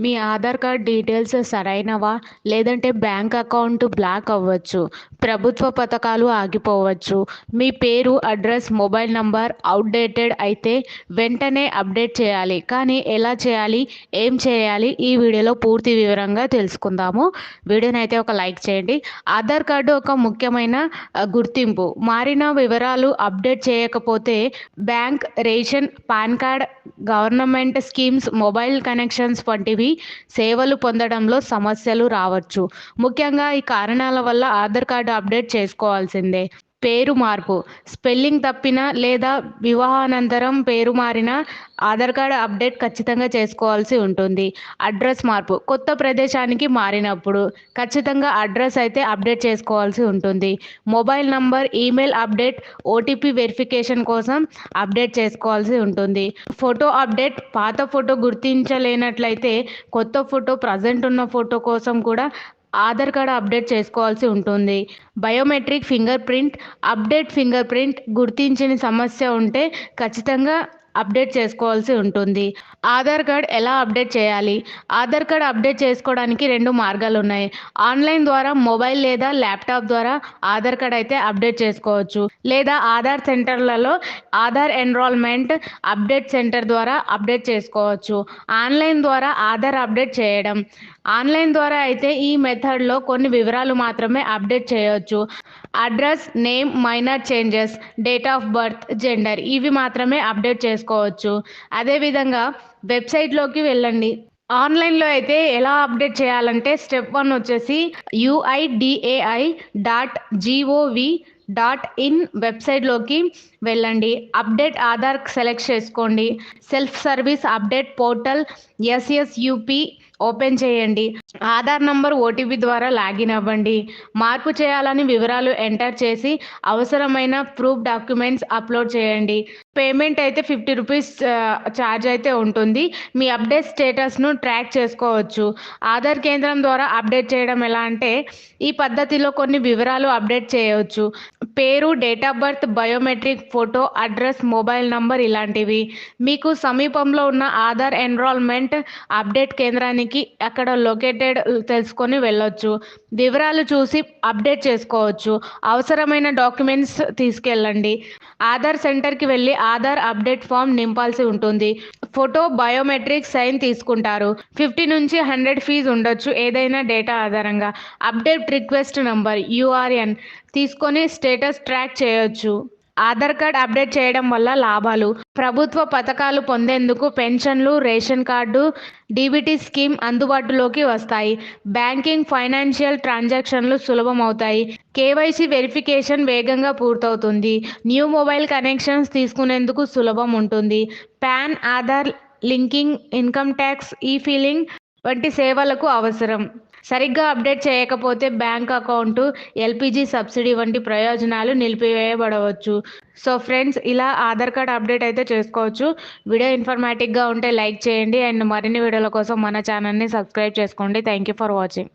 మీ Aadhaar card details సరైనవా? లేదంటే bank account block అవ్వచ్చు. ప్రభుత్వ పథకాలు ఆగిపోవచ్చు. మీ పేరు అడ్రస్ మొబైల్ నంబర్ అవుట్డేటెడ్ అయితే వెంటనే అప్డేట్ చేయాలి. కానీ ఎలా చేయాలి? ఏం చేయాలి? ఈ వీడియోలో పూర్తి వివరంగా తెలుసుకుందాము. వీడియోని అయితే ఒక లైక్ చేయండి. ఆధార్ కార్డు ఒక ముఖ్యమైన గుర్తింపు. మారిన వివరాలు అప్డేట్ చేయకపోతే bank ration PAN card government schemes mobile connections వంటివి సేవలు పొందడంలో సమస్యలు రావచ్చు. ముఖ్యంగా ఈ కారణాల వల్ల ఆధార్ కార్డు అప్డేట్ చేసుకోవాల్సిందే. పేరు మార్పు. స్పెల్లింగ్ తప్పిన లేదా వివాహానంతరం పేరు మారిన ఆధార్ కార్డు అప్డేట్ ఖచ్చితంగా చేసుకోవాల్సి ఉంటుంది. అడ్రస్ మార్పు. కొత్త ప్రదేశానికి మారినప్పుడు ఖచ్చితంగా అడ్రస్ అయితే అప్డేట్ చేసుకోవాల్సి ఉంటుంది. Mobile number email update OTP verification కోసం అప్డేట్ చేసుకోవాల్సి ఉంటుంది. Photo update. పాత ఫోటో గుర్తించలేనట్లయితే కొత్త ఫోటో ప్రజెంట్ ఉన్న ఫోటో కోసం కూడా ఆధార్ కార్డ్ అప్డేట్ చేసుకోవాల్సి ఉంటుంది. Biometric fingerprint update fingerprint గుర్తించని సమస్య ఉంటే ఖచ్చితంగా అప్డేట్ చేసుకోవాల్సి ఉంటుంది. ఆధార్ కార్డ్ ఎలా అప్డేట్ చేయాలి? ఆధార్ కార్డ్ అప్డేట్ చేసుకోవడానికి రెండు మార్గాలు ఉన్నాయి. ఆన్లైన్ ద్వారా మొబైల్ లేదా ల్యాప్టాప్ ద్వారా ఆధార్ కార్డ్ అయితే అప్డేట్ చేసుకోవచ్చు. లేదా ఆధార్ సెంటర్లలో ఆధార్ ఎన్రోల్మెంట్ అప్డేట్ సెంటర్ ద్వారా అప్డేట్ చేసుకోవచ్చు. ఆన్లైన్ ద్వారా ఆధార్ అప్డేట్ చేయడం. ఆన్లైన్ ద్వారా అయితే ఈ మెథడ్లో కొన్ని వివరాలు మాత్రమే అప్డేట్ చేయవచ్చు address name minor changes date of birth gender ఇవి మాత్రమే అప్డేట్ చేసుకోవచ్చు. అదేవిధంగా వెబ్సైట్లోకి వెళ్ళండి. ఆన్లైన్లో అయితే ఎలా అప్డేట్ చేయాలంటే స్టెప్ వన్ వచ్చేసి UIDAI dot GOV dot in వెబ్సైట్లోకి వెళ్ళండి. అప్డేట్ ఆధార్ సెలెక్ట్ చేసుకోండి. Self service update portal SSUP open చేయండి. ఆధార్ నంబర్ ఓటీపీ ద్వారా లాగిన్ అవ్వండి. మార్పు చేయాలని వివరాలు ఎంటర్ చేసి అవసరమైన ప్రూఫ్ డాక్యుమెంట్స్ అప్లోడ్ చేయండి. పేమెంట్ అయితే ఫిఫ్టీ రూపీస్ ఛార్జ్ అయితే ఉంటుంది. మీ అప్డేట్ స్టేటస్ను ట్రాక్ చేసుకోవచ్చు. ఆధార్ కేంద్రం ద్వారా అప్డేట్ చేయడం ఎలా అంటే ఈ పద్ధతిలో కొన్ని వివరాలు అప్డేట్ చేయవచ్చు. పేరు date of birth biometric photo address mobile number ఇలాంటివి. మీకు సమీపంలో ఉన్న ఆధార్ ఎన్రోల్మెంట్ అప్డేట్ కేంద్రానికి అక్కడ లొకేటెడ్ తెలుసుకొని వెళ్ళొచ్చు. వివరాలు చూసి అప్డేట్ చేసుకోవచ్చు. అవసరమైన డాక్యుమెంట్స్ తీసుకెళ్ళండి. ఆధార్ సెంటర్కి వెళ్ళి ఆధార్ అప్డేట్ ఫామ్ నింపాల్సి ఉంటుంది. ఫోటో బయోమెట్రిక్ సైన్ తీసుకుంటారు. ఫిఫ్టీ నుంచి హండ్రెడ్ ఫీజు ఉండొచ్చు ఏదైనా డేటా ఆధారంగా. అప్డేట్ రిక్వెస్ట్ నంబర్ యూఆర్ఎన్ తీసుకొని స్టేటస్ ట్రాక్ చేయొచ్చు. ఆధార్ కార్డ్ అప్డేట్ చేయడం వల్ల లాభాలు. ప్రభుత్వ పథకాలు పొందేందుకు పెన్షన్లు రేషన్ కార్డు డీబీటీ స్కీమ్ అందుబాటులోకి వస్తాయి. బ్యాంకింగ్ ఫైనాన్షియల్ ట్రాన్సాక్షన్లు సులభం అవుతాయి కేవైసీ వెరిఫికేషన్ వేగంగా పూర్తవుతుంది. న్యూ మొబైల్ కనెక్షన్స్ తీసుకునేందుకు సులభం ఉంటుంది. PAN Aadhaar linking income tax e filing వంటి సేవలకు అవసరం. సరిగ్గా అప్డేట్ చేయకపోతే బ్యాంక్ అకౌంటు ఎల్పిజి సబ్సిడీ వంటి ప్రయోజనాలు నిలిపివేయబడవచ్చు. సో ఫ్రెండ్స్ ఇలా ఆధార్ కార్డ్ అప్డేట్ అయితే చేసుకోవచ్చు. వీడియో ఇన్ఫర్మేటివ్గా ఉంటే లైక్ చేయండి. అండ్ మరిన్ని వీడియోల కోసం మన ఛానల్ని సబ్స్క్రైబ్ చేసుకోండి. Thank you for watching.